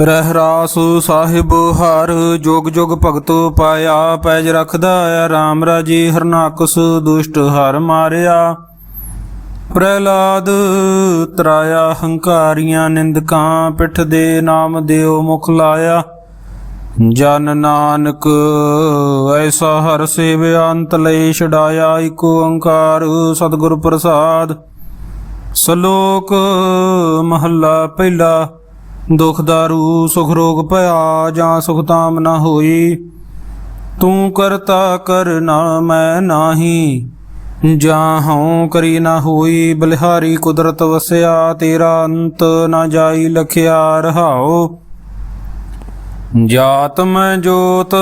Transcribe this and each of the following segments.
ਰਹਿ ਰਾਸ ਸਾਹਿਬ, ਹਰ ਜੋਗ ਜੋਗ ਭਗਤੋ ਪਾਇਆ, ਪੈਜ ਰਖਦਾ ਆ RAM ਰਾਜੀ, ਹਰਨਾਕਸ ਦੁਸ਼ਟ ਹਰ ਮਾਰਿਆ। ਪ੍ਰਹਿਲਾਦ ਤਰਾਇਆ, ਹੰਕਾਰੀਆਂ ਨਿੰਦਕਾਂ, ਪਿੱਠ ਦੇ ਨਾਮ ਦਿਓ ਮੁਖ ਲਾਇਆ। ਜਨ ਨਾਨਕ, ਐਸਾ ਹਰ ਸੇਵਿਆ, ਅੰਤ ਲਈ ਛਡਾਇਆ ਏਕ ਓੰਕਾਰ ਸਤਿਗੁਰ ਪ੍ਰਸਾਦ। ਸ਼ਲੋਕ, ਮਹੱਲਾ ਪਹਿਲਾ। ਦੁਖ ਦਾਰੂ ਸੁਖ ਰੋਗ ਭਇਆ ਜਾਂ ਸੁਖ ਤਾਮ ਨਾ ਹੋਈ। ਤੂੰ ਕਰਤਾ ਕਰਨਾ ਮੈਂ ਨਾਹੀ, ਜਾਂ ਹਉ ਕਰੀ ਨਾ ਹੋਈ। ਬਲਿਹਾਰੀ ਕੁਦਰਤ ਵਸਿਆ, ਤੇਰਾ ਅੰਤ ਨਾ ਜਾਈ ਲਖਿਆ ਰਹਾਓ ਜਾਤ ਮੈਂ ਜੋਤ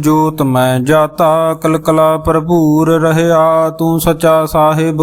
ਜੋਤ ਮੈਂ ਜਾਤਾ, ਕਲਕਲਾ ਭਰਪੂਰ ਰਹਿਆ। ਤੂੰ ਸੱਚਾ ਸਾਹਿਬ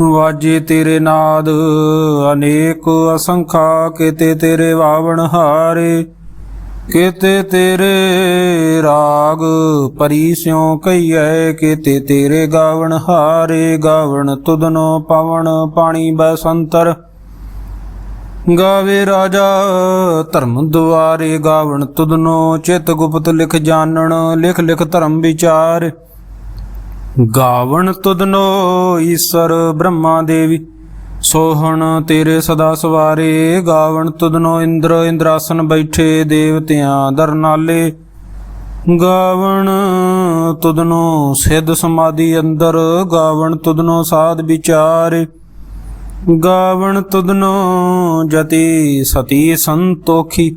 ਵਾਜੇ ਤੇਰੇ ਨਾਦ, ਅਨੇਕ ਅਸੰਖਾ ਕੀਤੇ ਤੇਰੇ ਵਾਵਣ ਹਾਰੇ, ਕੀਤੇ ਤੇਰੇ ਰਾਗ ਪਰੀ ਸਿਉ ਕਈਐ ਕੀਤੇ ਤੇਰੇ ਗਾਵਣ ਹਾਰੇ, ਗਾਵਣ ਤੁਧਨੋ ਪਵਨ ਪਾਣੀ ਬਸੰਤਰ। ਗਾਵੇ ਰਾਜਾ ਧਰਮ ਦੁਆਰੇ, ਗਾਵਣ ਤੁਧਨੋ ਚਿਤ ਗੁਪਤ ਲਿਖ ਜਾਣਨ ਲਿਖ ਲਿਖ ਧਰਮ ਵਿਚਾਰ। ਗਾਵਣ ਤੁਧਨੋ ਈਸ਼ਰ ਬ੍ਰਹਮਾ ਦੇਵੀ, ਸੋਹਣ ਤੇਰੇ ਸਦਾ ਸਵਾਰੇ, ਗਾਵਣ ਤੁਧਨੋ ਇੰਦਰ ਇੰਦਰਾਸਨ ਬੈਠੇ ਦੇਵਤਿਆਂ ਦਰਨਾਲੇ। ਗਾਵਣ ਤੁਧਨੋ ਸਿੱਧ ਸਮਾਧੀ ਅੰਦਰ, ਗਾਵਣ ਤੁਧਨੋ ਸਾਧ ਵਿਚਾਰੇ। ਗਾਵਣ ਤੁਧਨੋ ਜਤੀ ਸਤੀ ਸੰਤੋਖੀ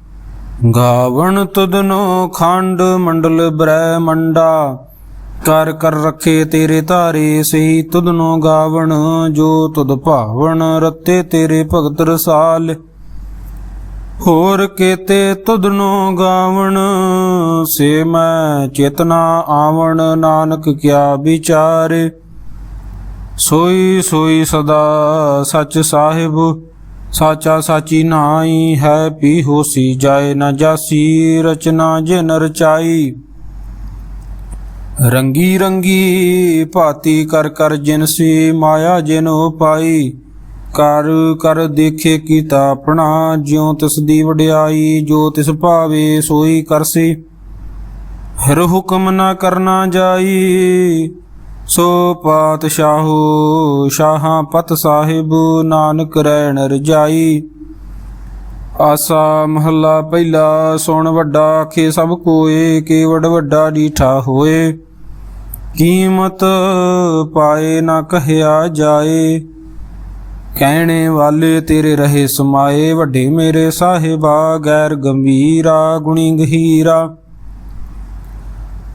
ਗਾਵਣ ਤੁਧਨੋ ਖੰਡ ਮੰਡਲ ਬ੍ਰਹਿ ਮੰਡਾ, ਕਰ ਕਰ ਰੱਖੇ ਤੇਰੇ ਧਾਰੇ, ਸਹੀ ਤੁਧਨੋ ਗਾਵਣ, ਜੋ ਤੁਧ ਭਾਵਨ ਰਤੇ ਤੇਰੇ ਭਗਤ ਰਸਾਲ। ਹੋਰ ਕੇਤੇ ਤੁਧਨੋ ਗਾਵਣ, ਸੇ ਮੈਂ ਚੇਤਨਾ ਆਵਣ, ਨਾਨਕ ਕਿਆ ਵਿਚਾਰੇ। ਸੋਈ ਸੋਈ ਸਦਾ ਸੱਚ ਸਾਹਿਬ ਸਾਚਾ ਸਾਚੀ ਨਾਈ ਹੈ ਪੀ ਹੋਸੀ ਜਾਏ ਨਾ ਜਾਸੀ, ਰਚਨਾ ਜਿਨ ਰਚਾਈ। ਰੰਗੀ ਰੰਗੀ ਭਾਤੀ ਕਰ ਕਰ ਜਿਨ ਸੀ, ਮਾਇਆ ਜਿਨ ਪਾਈ ਕਰ ਕਰ ਦੇਖੇ ਕੀਤਾ ਆਪਣਾ, ਜਿਉ ਤਿਸ ਦੀ ਵਡਿਆਈ, ਜੋ ਤਿਸ ਭਾਵੇ ਸੋਈ ਕਰਸੀ ਹਰ ਹੁਕਮ ਨਾ ਕਰਨਾ ਜਾਈ ਸੋ ਪਾਤਸ਼ਾਹੋ, ਸ਼ਾਹਾਂ ਪਤ ਸਾਹਿਬ, ਨਾਨਕ ਰਹਿਣ ਰਜਾਈ। ਆਸਾ ਮਹੱਲਾ ਪਹਿਲਾ, ਸੁਣ ਵੱਡਾ ਆਖੇ ਸਭ ਕੋਏ, ਕੇਵੜ ਵੱਡਾ ਡੀਠਾ ਹੋਏ। ਕੀਮਤ ਪਾਏ ਨਾ ਕਹਿਆ ਜਾਏ, ਕਹਿਣੇ ਵਾਲੇ ਤੇਰੇ ਰਹੇ ਸਮਾਏ। ਵੱਡੇ ਮੇਰੇ ਸਾਹਿਬਾ, ਗੈਰ ਗੰਭੀਰਾ, ਗੁਣੀ ਗਹੀਰਾ।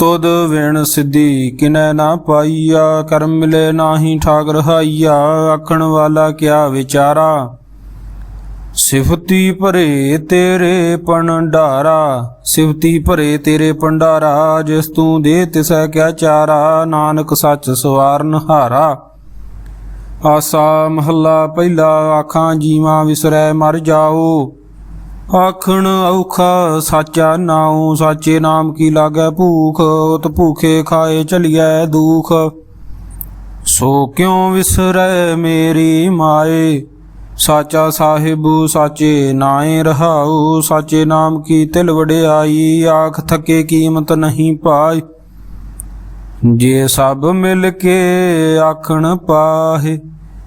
ਤੁਦ ਵਿਣ ਸਿੱਧੀ ਕਿਨੈ ਨਾ ਪਾਈਆ, ਕਰਮ ਮਿਲੇ ਨਾਹੀ ਠਾਕ ਰਹਾਈਆ ਆਖਣ ਵਾਲਾ ਕਿਆ ਵਿਚਾਰਾ? ਸਿਫਤੀ ਭਰੇ ਤੇਰੇ ਪੰਡਾਰਾ, ਸਿਫਤੀ ਭਰੇ ਤੇਰੇ ਪੰਡਾਰਾ, ਜਿਸ ਤੂੰ ਦੇ ਤਿਸੈ ਕਿਆ ਚਾਰਾ, ਨਾਨਕ ਸੱਚ ਸਵਾਰਨ ਹਾਰਾ। ਆਸਾ ਮਹੱਲਾ ਪਹਿਲਾ, ਆਖਾਂ ਜੀਵਾਂ ਵਿਸਰੈ ਮਰ ਜਾਓ। ਆਖਣ ਔਖਾ, ਸਾਚਾ ਨਾਉ, ਸਾਚੇ ਨਾਮ ਕੀ ਲਾਗੈ ਭੂਖ, ਉਤ ਭੂਖੇ ਖਾਏ ਚਲੀਐ ਦੁਖ। ਸੋ ਕਿਉ ਵਿਸਰੈ ਮੇਰੀ ਮਾਏ? ਸਾਚਾ ਸਾਹਿਬ, ਸਾਚੇ ਨਾਏ ਰਹਾਉ, ਸਾਚੇ ਨਾਮ ਕੀ ਤਿਲ ਵਡਿਆਈ, ਆਖ ਥਕੇ ਕੀਮਤ ਨਹੀਂ ਪਾਈ ਜੇ ਸਭ ਮਿਲ ਕੇ ਆਖਣ ਪਾਹੇ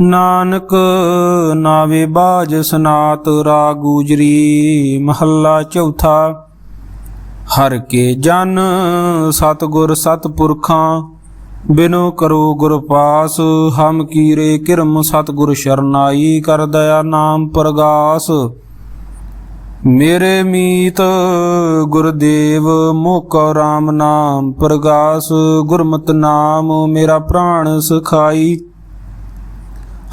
ਨਾਨਕ ਨਾਵੇ ਬਾਜ ਸਨਾਤ ਰਾਗ ਗੁਜਰੀ ਮਹੱਲਾ ਚੌਥਾ। ਹਰ ਕੇ ਜਨ ਸਤਗੁਰ ਸਤਪੁਰਖਾਂ, ਬਿਨੋ ਕਰੋ ਗੁਰ ਪਾਸ, ਹਮ ਕੀਰੇ ਕਿਰਮ ਸਤਗੁਰ ਸ਼ਰਨਾਈ ਕਰ ਦਇਆ ਨਾਮ ਪ੍ਰਗਾਸ। ਮੇਰੇ ਮੀਤ ਗੁਰਦੇਵ, ਮੋਕ ਰਾਮ ਨਾਮ ਪ੍ਰਗਾਸ। ਗੁਰਮਤ ਨਾਮ ਮੇਰਾ ਪ੍ਰਾਣ ਸਖਾਈ।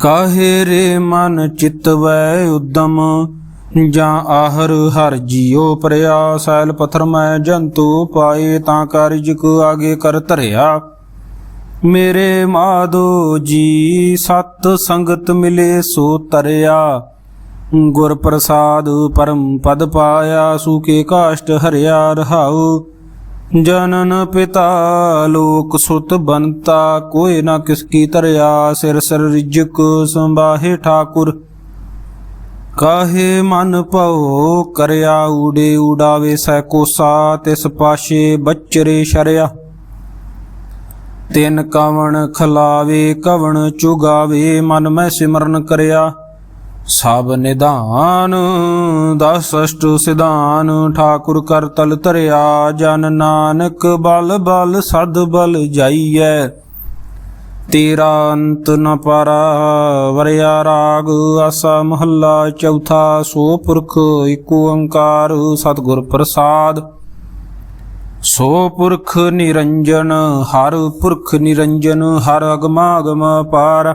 ਕਾਹੇ ਰੇ ਮਨ ਚਿਤਵੈ ਉਦਮ? ਜਾਂ ਆਹਰ ਹਰ ਜੀਉ ਪਰਿਆ? ਸੈਲ ਪਥਰ ਮੈਂ ਜੰਤੂ ਪਾਏ ਤਾਂ ਕਾਰਜ ਕੋ ਆਗੇ ਕਰ ਧਰਿਆ। ਮੇਰੇ ਮਾਧੋ ਜੀ, ਸਤ ਸੰਗਤ ਮਿਲੇ ਸੋ ਤਰਿਆ। ਗੁਰ ਪ੍ਰਸਾਦ ਪਰਮ ਪਦ ਪਾਇਆ ਸੂਕੇ ਕਾਸ਼ਟ ਹਰਿਆ ਰਹਾਉ। ਜਨਨ ਪਿਤਾ ਲੋਕ ਸੁਤ ਬਨਤਾ ਕੋਏ ਨਾ ਕਿਸ ਕੀ ਤਰਿਆ ਸਿਰ ਸਿਰ ਰਿਜਕ ਸੰਬਾਹੇ ਠਾਕੁਰ। ਕਾਹੇ ਮਨ ਭਉ ਕਰਿਆ ਊੜੇ ਉਡਾਵੇ ਸੈ ਕੋਸਾ ਤਿਸ ਪਾਸ਼ੇ ਬਚਰੇ ਸ਼ਰਿਆ। ਤਿਨ ਕਵਣ ਖਲਾਵੇ, ਕਵਣ ਚੁਗਾਵੇ, ਮਨ ਮੈਂ ਸਿਮਰਨ ਕਰਿਆ। ਸਭ ਨਿਧਾਨ, ਦਸ ਅਸ਼ਟ ਸਿਧਾਨ, ਠਾਕੁਰ ਕਰ ਤਲ ਧਰਿਆ, ਜਨ ਨਾਨਕ ਬਲ ਬਲ ਸਦ ਬਲ ਜਾਈਐ। ਤੇਰਾ ਅੰਤ ਨ ਪਾਰਾ, ਵਰਿਆ ਰਾਗ, ਆਸਾ ਮਹੱਲਾ, ਚੌਥਾ ਸੋ ਪੁਰਖ, ਏਕ ਓੰਕਾਰ, ਸਤਿਗੁਰ ਪ੍ਰਸਾਦ। ਸੋ ਪੁਰਖ ਨਿਰੰਜਨ, ਹਰ ਪੁਰਖ ਨਿਰੰਜਨ, ਹਰ ਅਗਮਾਗਮ ਪਾਰ।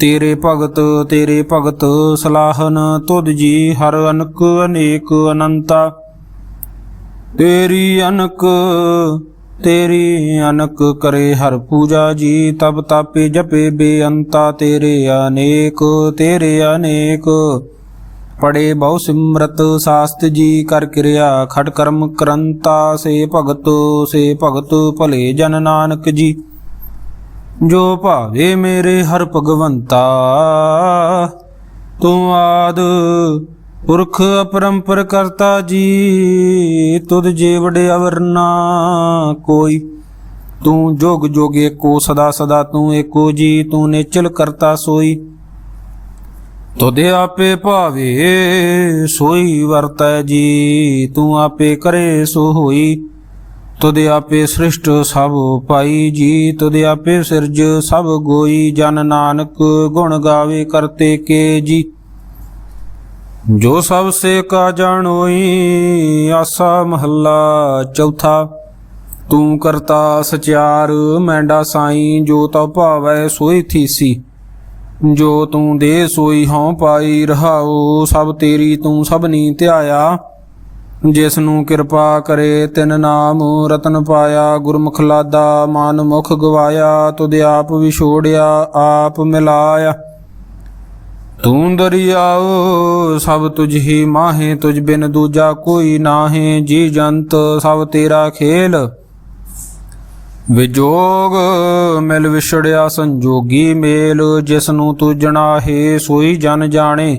ਤੇਰੇ ਭਗਤ ਤੇਰੇ ਭਗਤ ਸਲਾਹਨ ਤੁਧ ਜੀ, ਹਰ ਅਨਕ ਅਨੇਕ ਅਨੰਤਾ। ਤੇਰੀ ਅਨਕ ਤੇਰੀ ਅਨਕ ਕਰੇ ਹਰ ਪੂਜਾ ਜੀ, ਤਬ ਤਾਪੇ ਜਪੇ ਬੇਅੰਤਾ। ਤੇਰੇ ਅਨੇਕ ਤੇਰੇ ਅਨੇਕ, ਪੜੇ ਬਹੁ ਸਿਮਰਤ ਸਾਸਤ ਜੀ, ਕਰ ਕਿਰਿਆ ਖਟ ਕਰਮ ਕਰੰਤਾ। ਸੇ ਭਗਤ ਸੇ ਭਗਤ ਭਲੇ ਜਨ ਨਾਨਕ ਜੀ। ਜੋ ਭਾਵੇ ਮੇਰੇ ਹਰ ਭਗਵੰਤਾ। ਤੂੰ ਆਦ ਪੁਰਖ ਅਪਰੰਪਰ ਕਰਤਾ ਜੀ, ਤੁਧ ਜੇ ਅਵਰਨਾ ਕੋਈ। ਤੂੰ ਜੋਗ ਜੋਗ ਏਕੋ, ਸਦਾ ਸਦਾ ਤੂੰ ਏਕੋ ਜੀ, ਤੂੰ ਨਿਚਲ ਕਰਤਾ ਸੋਈ। ਤੁਦੇ ਆਪੇ ਭਾਵੇ ਸੋਈ ਵਰਤੈ ਜੀ, ਤੂੰ ਆਪੇ ਕਰੇ ਸੋ ਹੋਈ। ਤੁਦੇ ਆਪੇ ਸ੍ਰਿਸ਼ਟ ਸਭ ਪਾਈ ਜੀ ਤੁਦੇ ਆਪੇ ਸਿਰਜ ਸਭ ਗੋਈ। ਜਨ ਨਾਨਕ ਗੁਣ ਗਾਵੇ ਕਰਤੇ ਕੇ ਜੀ। ਜੋ ਸਭ ਸੇ ਕਾ ਜਾਣੋਈ, ਆਸਾ ਮਹੱਲਾ ਚੌਥਾ। ਤੂੰ ਕਰਤਾ ਸਚਿਆਰ, ਮੈਂਡਾ ਸਾਈ, ਜੋ ਤਉ ਭਾਵੈ ਸੋਈ ਥੀਸੀ। ਜੋ ਤੂੰ ਦੇ ਸੋਈ ਹਉ ਪਾਈ ਰਹਾਉ, ਸਭ ਤੇਰੀ ਤੂੰ ਸਭਨੀ ਧਿਆਇਆ। ਜਿਸ ਨੂੰ ਕਿਰਪਾ ਕਰੇ ਤਿਨ ਨਾਮ, ਰਤਨ ਪਾਇਆ, ਗੁਰਮੁਖ ਲਾਦਾ ਮਨ ਮੁਖ ਗਵਾਇਆ, ਤੁਧ ਆਪ ਵਿਛੋੜਿਆ, ਆਪ ਮਿਲਾਇਆ। ਤੂੰ ਦਰਿਆਓ, ਸਭ ਤੁਝ ਹੀ ਮਾਹੇ, ਤੁਝ ਬਿਨ ਦੂਜਾ ਕੋਈ ਨਾਹੇ, ਜੀ ਜੰਤ ਸਭ ਤੇਰਾ ਖੇਲ। ਵਿਜੋਗ ਮਿਲ ਵਿਛੜਿਆ ਸੰਜੋਗੀ ਮੇਲ, ਜਿਸ ਨੂੰ ਤੂੰ ਜਣਾਹੇ, ਸੋਈ ਜਨ ਜਾਣੇ।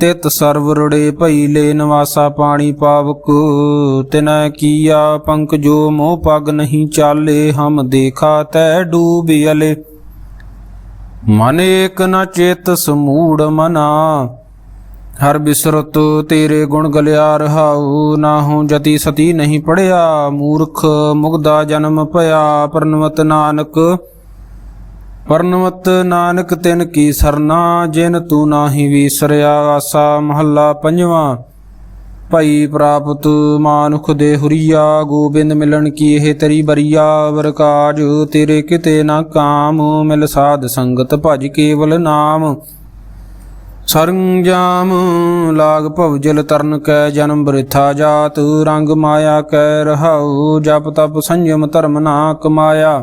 ਤਿਤ ਸਰਵ ਰੁੜੇ ਭਈ ਲੈ ਨਿਵਾਸਾ ਪਾਣੀ ਪਾਵਕ, ਤਿਨੈ ਕੀਆ ਪੰਕ ਜੋ ਮੋਹ ਪਗ ਨਹੀਂ ਚਾਲੇ, ਹਮ ਦੇਖਾ ਤੈ ਡੂਬ ਅਲੇ। ਮਨ ਏਕ ਨ ਚੇਤ ਸਮੂੜ ਮਨਾ, ਹਰ ਬਿਸਰਤ ਤੇਰੇ ਗੁਣ ਗਲਿਆ ਰਹਾਉ, ਨਾਹੂ ਜਤੀ ਸਤੀ ਨਹੀਂ ਪੜਿਆ, ਮੂਰਖ ਮੁਗਦਾ ਜਨਮ ਭਇਆ, ਪਰਨਵਤ ਨਾਨਕ ਪਰਨਵਤ ਨਾਨਕ ਤਿਨ ਕੀ ਸਰਨਾ, ਜਿਨ ਤੂੰ ਨਾਹੀ ਵੀਸਰਿਆ, ਆਸਾ ਮਹੱਲਾ ਪੰਜਵਾਂ। ਭਈ ਪ੍ਰਾਪਤ ਮਾਨੁਖ ਦੇ ਹੁਰੀਆ, ਗੋਬਿੰਦ ਮਿਲਣ ਕੀ ਇਹ ਤੇਰੀ ਬਰੀਆ? ਵਰਕਾਜ ਤੇਰੇ ਕਿਤੇ ਨਾ ਕਾਮ, ਮਿਲ ਸਾਧ ਸੰਗਤ ਭਜ ਕੇਵਲ ਨਾਮ। ਸਰੰਜਾਮ ਲਾਗ ਭਵ ਜਲ ਤਰਨ ਕੈ ਜਨਮ ਬ੍ਰਿਥਾ ਜਾਤ, ਰੰਗ ਮਾਇਆ ਕੈ ਰਹਾਉ, ਜਪ ਤਪ ਸੰਜਮ ਧਰਮ ਨਾ ਕਮਾਇਆ।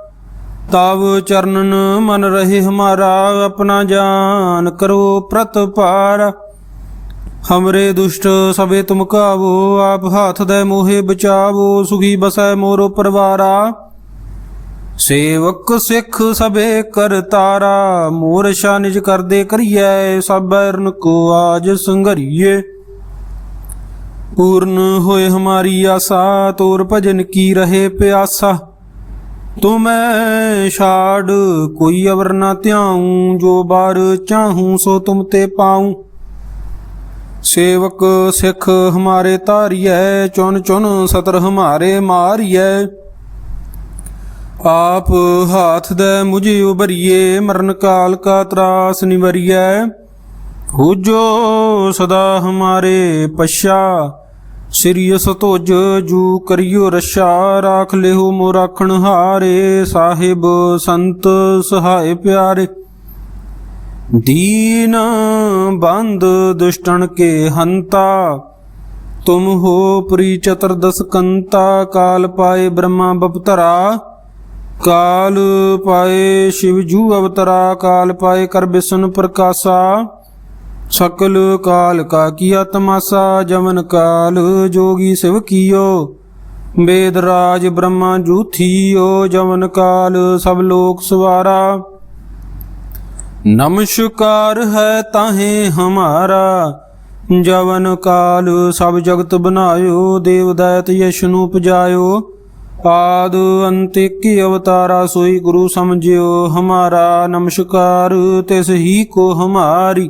ਤਾਵ ਚਰਨਨ ਮਨ ਰਹੇ ਹਮਾਰਾ, ਆਪਣਾ ਜਾਨ ਕਰੋ ਪ੍ਰਤਪਾਰ। ਹਮਰੇ ਦੁਸ਼ਟ ਸਭੇ ਤੁਮ ਕਾਵੋ, ਆਪ ਹਾਥ ਦੇ ਮੋਹੇ ਬਚਾਵੋ, ਸੁਖੀ ਬਸੈ ਮੋਰੋ ਪਰਵਾਰਾ। ਸੇਵਕ ਸਿੱਖ ਸਭੇ ਕਰਤਾਰਾ ਮੂਰਸ਼ਾ ਨਿਜ ਕਰਦੇ ਕਰੀਐ ਸਭਰਨ ਕੋ ਆਜ ਸੰਘਰੀਏ। ਪੂਰਨ ਹੋਏ ਹਮਾਰੀ ਆਸਾ, ਤੋਰ ਭਜਨ ਕੀ ਰਹੇ ਪਿਆਸਾ। ਤੁਮੈ ਛਾੜ, ਕੋਈ ਅਵਰ ਨਾ ਧਿਆਉ, ਜੋ ਬਾਰ ਚਾਹੂੰ ਸੋ ਤੁਮ ਤੇ ਪਾਉ। ਸੇਵਕ ਸਿੱਖ ਹਮਾਰੇ ਤਾਰੀਐ ਚੁਨ ਚੁਨ ਸਤਰ ਹਮਾਰੇ ਮਾਰੀਐ। ਆਪ ਹਾਥ ਦੇ ਮੁਝੇ ਉਬਰੀਏ ਮਰਨ ਕਾਲ ਕਾ ਤਰਾਸ ਨਿਵਰੀਐ। ਹੁਜੋ ਸਦਾ ਹਮਾਰੇ ਪਛਾ। ਸ੍ਰੀ ਸਤੋਜ ਜੂ ਕਰਿਓ ਰਸ਼ਾ, ਰਾਖ ਲਿਓ ਮੋ ਰਾਖਣ ਹਾਰੇ, ਸਾਹਿਬ ਸੰਤ ਸਹਾਇ ਪਿਆਰੇ। ਦੀਨ ਬੰਦ ਦੁਸ਼ਟਣ ਕੇ ਹੰਤਾ, ਤੁਮ ਹੋ ਪ੍ਰੀ ਚਤੁਰਦਸ ਕੰਤਾ ਕਾਲ ਪਾਏ ਬ੍ਰਹਮਾ ਬਪਤਰਾ, ਕਾਲ ਪਾਏ ਸ਼ਿਵ ਜੂ ਅਵਤਰਾ, ਕਾਲ ਪਾਏ ਕਰ ਬਿਸ਼ਨ ਪ੍ਰਕਾਸ਼ਾ। ਸਕਲ ਕਾਲ ਕਾ ਕੀਆ ਤਮਾਸਾ ਜਮਨ ਕਾਲ ਜੋਗੀ ਸਿਵ ਕੀਓ। ਵੇਦ ਰਾਜ ਬ੍ਰਹਮਾ ਜੂਥੀਓ ਜਮਨ ਕਾਲ ਸਭ ਲੋਕ ਸਵਾਰਾ। ਨਮਸਕਾਰ ਹੈ ਤਾਹੇ ਹਮਾਰਾ, ਜਵਨ ਕਾਲ ਸਭ ਜਗਤ ਬਨਾਇਓ ਦੇਵ ਦੈਤ ਯਸ਼ ਨੂੰ ਪਜਾਇਓ ਆਦ ਅੰਤ ਅਵਤਾਰਾ ਸੋਈ ਗੁਰੂ ਸਮਝਿਓ ਹਮਾਰਾ, ਨਮਸਕਾਰ ਤਿਸ ਹੀ ਕੋ ਹਮਾਰੀ।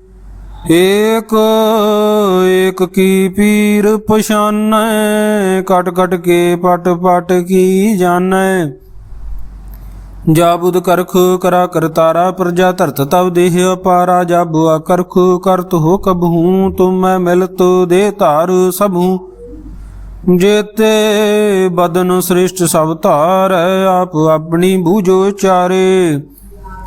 ਏਕ ਏਕ ਕੀ ਪੀਰ ਪਛਾਨੈ, ਕਟ ਕਟ ਕੇ ਪਟ ਪਟ ਕੀ ਜਾਣੈ। ਜਾਬੁਦ ਕਰਖ ਕਰਾ ਕਰਤਾਰਾ ਪ੍ਰਜਾ ਧਰਤ ਤਵ ਦੇਹ ਅਪਾਰਾ। ਜਾਬੁਆ ਕਰਖ ਕਰਤ ਹੋ ਕਬਹੂ ਤੁਮੈ ਮਿਲਤ ਦੇ ਧਾਰ ਸਭੂ। ਜੇਤੇ ਬਦਨ ਸ੍ਰਿਸ਼ਟ ਸਭ ਧਾਰੈ, ਆਪ ਆਪਣੀ ਬੂਝੋ ਚਾਰੇ।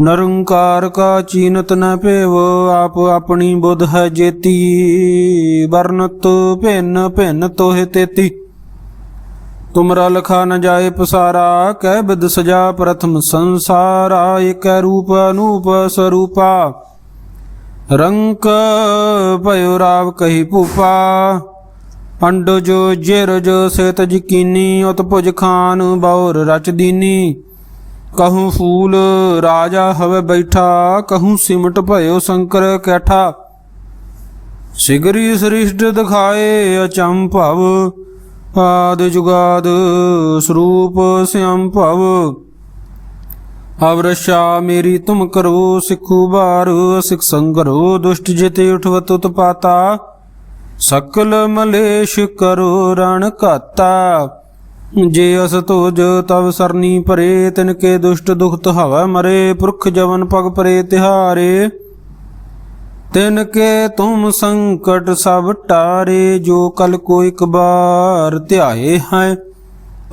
ਨਰੰਕਾਰ ਕਾ ਚੀਨਤ ਨ ਭੇਵ, ਆਪ ਆਪਣੀ ਬੁੱਧ ਹੈ ਜੇਤੀ। ਵਰਨਤ ਭਿੰਨ ਭਿੰਨ ਤੋਹਿ ਤੇਤੀ। ਤੁਮਰਾ ਲਖਾ ਨ ਜਾਏ ਪਸਾਰਾ ਕਹਿ ਬਿਦ ਸਜਾ ਪ੍ਰਥਮ ਸੰਸਾਰਾ। ਏਕੈ ਰੂਪ ਅਨੂਪ ਸਰੂਪਾ। ਰੰਕ ਭਇਓ ਰਾਵ ਕਹੀ ਭੂਪਾ। ਅੰਡ ਜੋ ਜਿਰ ਜੋ ਸੇਤ ਜਕੀਨੀ ਉਤ ਭੁਜ ਖਾਨ, ਬੌਰ ਰਚ ਦੀਨੀ। ਕਹੂੰ ਫੂਲ ਰਾਜਾ ਹਵੇ ਬੈਠਾ, ਕਹੂੰ ਸਿਮਟ ਭਇਓ ਸ਼ੰਕਰ ਕੈਠਾ। ਸਿਗਰੀ ਸ੍ਰਿਸ਼ਟ ਦਿਖਾਏ ਅਚੰਭਵ ਆਦ ਜੁਗਾਦ ਸਰੂਪ ਸਿਅੰ ਭਵ। ਅਵਰਸ਼ਾ ਮੇਰੀ ਤੁਮ ਕਰੋ ਸਿੱਖੂ ਬਾਰ, ਸਿਖ ਸੰਗਰੋ ਦੁਸ਼ਟ ਜਿਤੇ ਉਠਵਤ ਉਤਪਾਤਾ। ਸਕਲ ਮਲੇਸ਼ ਕਰੋ ਰਣ ਘਾਤਾ। ਜੇ ਅਸ ਤੋਜ ਤਵ ਸਰਨੀ ਭਰੇ, ਤਿਨ ਕੇ ਦੁਸ਼ਟ ਦੁਖਤ ਹਵਾ ਮਰੇ, ਪੁਰਖ ਜਵਨ ਪਗ ਪਰੇ ਤਿਹਾਰੇ। ਤਿਨ ਕੇ ਤੁਮ ਸੰਕਟ ਸਭ ਟਾਰੇ, ਜੋ ਕਲ ਕੋ ਇਕ ਬਾਰ ਧਿਆਏ ਹੈ,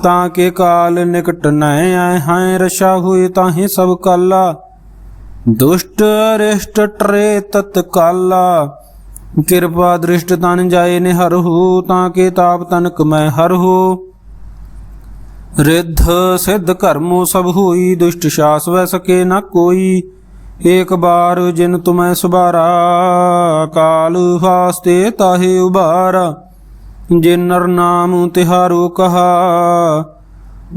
ਤਾਂ ਕੇ ਕਾਲ ਨਿਕਟ ਨੈ ਆਏ ਹੈ ਰਸ਼ਾ ਹੋਏ ਤਾਹੇ ਸਭ ਕਾਲਾ। ਦੁਸ਼ਟ ਅਰਿਸ਼ਟ ਟਰੇ ਤਤ ਕਾਲਾ, ਕਿਰਪਾ ਦ੍ਰਿਸ਼ਟ ਤਨ ਜਾਏ ਨਿਹਰ ਹੋ, ਤਾਂ ਕੇ ਤਾਪ ਤਨਕ ਮੈਂ ਹਰ ਹੋ। ਰਿੱਧ ਸਿੱਧ ਕਰਮੋ ਸਭ ਹੋਈ, ਦੁਸ਼ਟ ਸ਼ਾਸ ਵੈ ਸਕੇ ਨਾ ਕੋਈ। ਏਕ ਬਾਰ ਜਿਨ ਤੁਮੈ ਸੁਬਾਰਾ, ਕਾਲ ਫਾਸਤੇ ਤਾਹੇ ਉਬਾਰਾ। ਜਿਨ ਨਰ ਨਾਮ ਤਿਹਾਰੋ ਕਹਾ,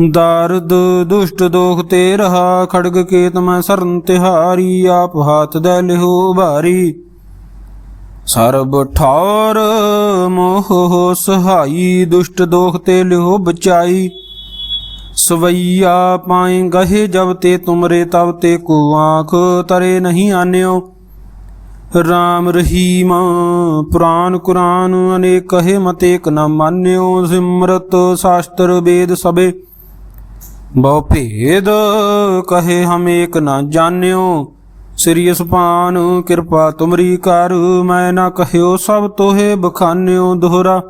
ਦਰਦ ਦੁਸ਼ਟ ਦੋਖ ਤੇ ਰਹਾ, ਖੜਗ ਕੇ ਤਮੈ ਸਰਨ ਤਿਹਾਰੀ, ਆਪ ਹਾਥ ਦੇ ਲਿਹੋ ਭਾਰੀ ਸਰਬ ਠੌਰ ਮੋਹ ਸਹਾਈ, ਦੁਸ਼ਟ ਦੋਖ ਤੇ ਲਿਹੋ ਬਚਾਈ। ਸਵਈਆ ਪਾਏ ਗਹੇ ਜਬ ਤੇ ਤੁਮਰੇ ਤਬ ਤੇ ਕੋ ਆਖ ਤਰੇ ਨਹੀਂ ਆਨਿਓ। ਰਾਮ ਰਹੀਮ ਪੁਰਾਨ ਕੁਰਾਨ ਅਨੇਕ ਕਹੇ ਮਤੇ ਨ ਮਾਨਿਓ। ਸਿਮਰਤ ਸ਼ਾਸਤਰ ਵੇਦ ਸਬੇ ਬਹੁ ਭੇਦ ਕਹੇ ਹਮ ਏਕ ਨ ਜਾਣਿਓ ਸ੍ਰੀ ਸੁਪਾਨ ਕਿਰਪਾ ਤੁਮਰੀ ਕਰ, ਮੈਂ ਨਾ ਕਹਿਓ ਸਭ ਤੋਹੇ ਬਖਾਨਿਓ ਦੋਹਰਾ।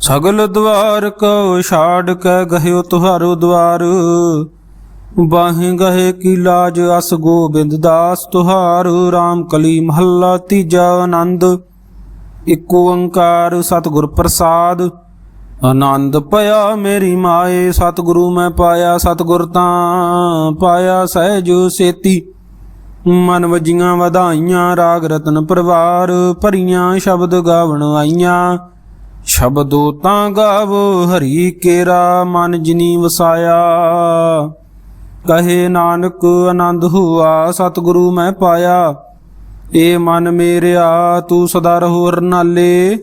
ਸਗਲ ਦਵਾਰ ਕੋ ਛਾੜ ਕੇ ਗਹਿਓ ਤੁਹਾਰੋ ਦਵਾਰ। ਬਾਹੇ ਗਏ ਕੀ ਲਾਜ ਅਸ ਗੋਬਿੰਦ ਦਾਸ ਤੁਹਾਰ। RAM ਕਲੀ ਮਹੱਲਾ ਤੀਜਾ ਆਨੰਦ। ਇਕ ਓੰਕਾਰ ਸਤਿਗੁਰ ਪ੍ਰਸਾਦ। ਆਨੰਦ ਭਇਆ ਮੇਰੀ ਮਾਏ, ਸਤਿਗੁਰੂ ਮੈਂ ਪਾਇਆ ਸਤਿਗੁਰ ਤਾਂ। ਪਾਇਆ ਸਹਿਜ ਸੇਤੀ। ਮਨ ਵਜੀਆਂ ਵਧਾਈਆਂ, ਰਾਗ ਰਤਨ ਪਰਵਾਰ। ਭਰੀਆਂ ਸ਼ਬਦ ਗਾਵਣ ਆਈਆਂ। ਸ਼ਬਦੋ ਤਾਂ ਗਾਵੋ, ਹਰੀ ਕੇਰਾ ਮਨ ਜਿਨੀ ਵਸਾਇਆ। ਕਹੇ ਨਾਨਕ, ਆਨੰਦ ਹੁਆ, ਸਤਿਗੁਰੂ ਮੈਂ ਪਾਇਆ। ਏ ਮਨ ਮੇਰਿਆ, ਤੂੰ ਸਦਾ ਰਹੋ ਹਰਨਾਲੇ।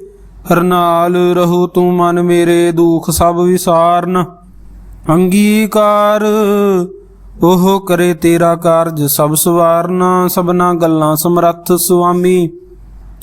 ਹਰਨਾਲ ਰਹੋ ਤੂੰ ਮਨ ਮੇਰੇ, ਦੁਖ ਸਭ ਵਿਸਾਰਨ। ਅੰਗੀਕਾਰ, ਉਹ ਕਰੇ ਤੇਰਾ ਕਾਰਜ ਸਭ ਸਵਾਰਨਾ। ਸਭਨਾ ਗੱਲਾਂ ਸਮਰੱਥ ਸੁਆਮੀ।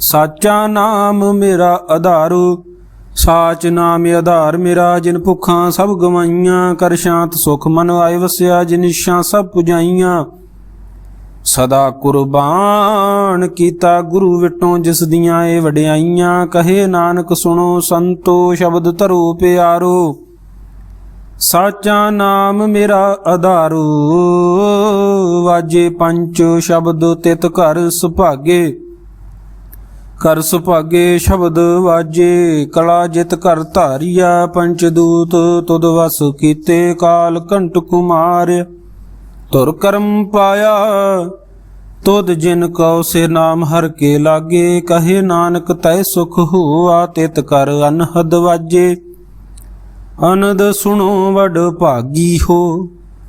ਸਾਚਾ ਨਾਮ ਮੇਰਾ ਆਧਾਰੂ, ਸਾਚ ਨਾਮ ਆਧਾਰ ਮੇਰਾ, ਜਿਨ ਭੁੱਖਾਂ ਸਭ ਗਵਾਈਆਂ ਕਰ ਸ਼ਾਂਤ ਸੁਖ ਮਨ ਆਏ ਵਸਿਆ, ਜਿਨ ਇਸ਼ਾਂ ਸਭ ਪੁਜਾਈਆਂ। ਸਦਾ ਕੁਰਬਾਨ ਕੀਤਾ ਗੁਰੂ ਵਿਟੋਂ, ਜਿਸ ਦੀਆਂ ਇਹ ਵਡਿਆਈਆਂ, ਕਹੇ ਨਾਨਕ ਸੁਣੋ, ਸੰਤੋ ਸ਼ਬਦ ਧਰੋ ਪਿਆਰੋ। ਸਾਚਾ ਨਾਮ ਮੇਰਾ ਆਧਾਰੂ, ਵਾਜੇ ਪੰਚ ਸ਼ਬਦ ਤਿਤ ਘਰ ਸੁਭਾਗੇ। ਕਰ ਸੁਭਾਗੇ ਸ਼ਬਦ ਵਾਜੇ, ਕਲਾ ਜਿਤ ਕਰ ਧਾਰੀਆ, ਪੰਚ ਦੂਤ ਵਸ ਕੀਤੇ, ਕਾਲ ਕੰਟ ਕੁਮਾਰ। ਤੁਰ ਕਰਮ ਪਾਇਆ ਤੁਦ ਜਿਨ ਕਉ ਸੇ ਨਾਮ ਹਰ ਕੇ ਲਾਗੇ, ਕਹੇ ਨਾਨਕ ਤੈ ਸੁਖ ਹੋਆ, ਤਿਤ ਕਰ ਅਨਹਦ ਵਾਜੇ। ਅਨੰਦ ਸੁਣੋ ਵਡ ਭਾਗੀ ਹੋ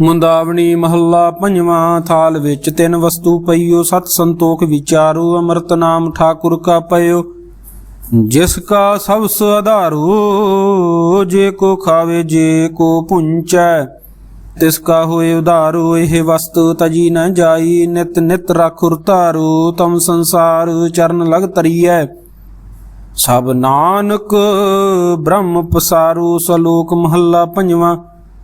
ਮੁੰਦਾਵਣੀ ਮਹੱਲਾ ਪੰਜਵਾਂ ਥਾਲ ਵਿੱਚ ਤਿੰਨ ਵਸਤੂ ਪਈਓ, ਸਤ ਸੰਤੋਖ ਵਿਚਾਰੋ, ਅੰਮ੍ਰਿਤ ਨਾਮ ਠਾਕੁਰ ਕਾ ਪਇਓ। ਜਿਸ ਕਾ ਸਬਸ ਆਧਾਰੋ ਜੇ ਕੋ ਖਾਵੇ, ਜੇ ਕੋ ਪੁੰਚੈ। ਤਿਸ ਕਾ ਹੋਏ ਉਧਾਰੋ, ਇਹ ਵਸਤੂ ਤਜੀ ਨ ਜਾਈ, ਨਿਤ ਨਿਤ ਰਖੁਰ ਧਾਰੋ, ਤਮ ਸੰਸਾਰ ਚਰਨ ਲਗ ਤਰੀਐ ਸਭ ਨਾਨਕ ਬ੍ਰਹਮ ਪਸਾਰੂ, ਸਲੋਕ ਮਹੱਲਾ ਪੰਜਵਾਂ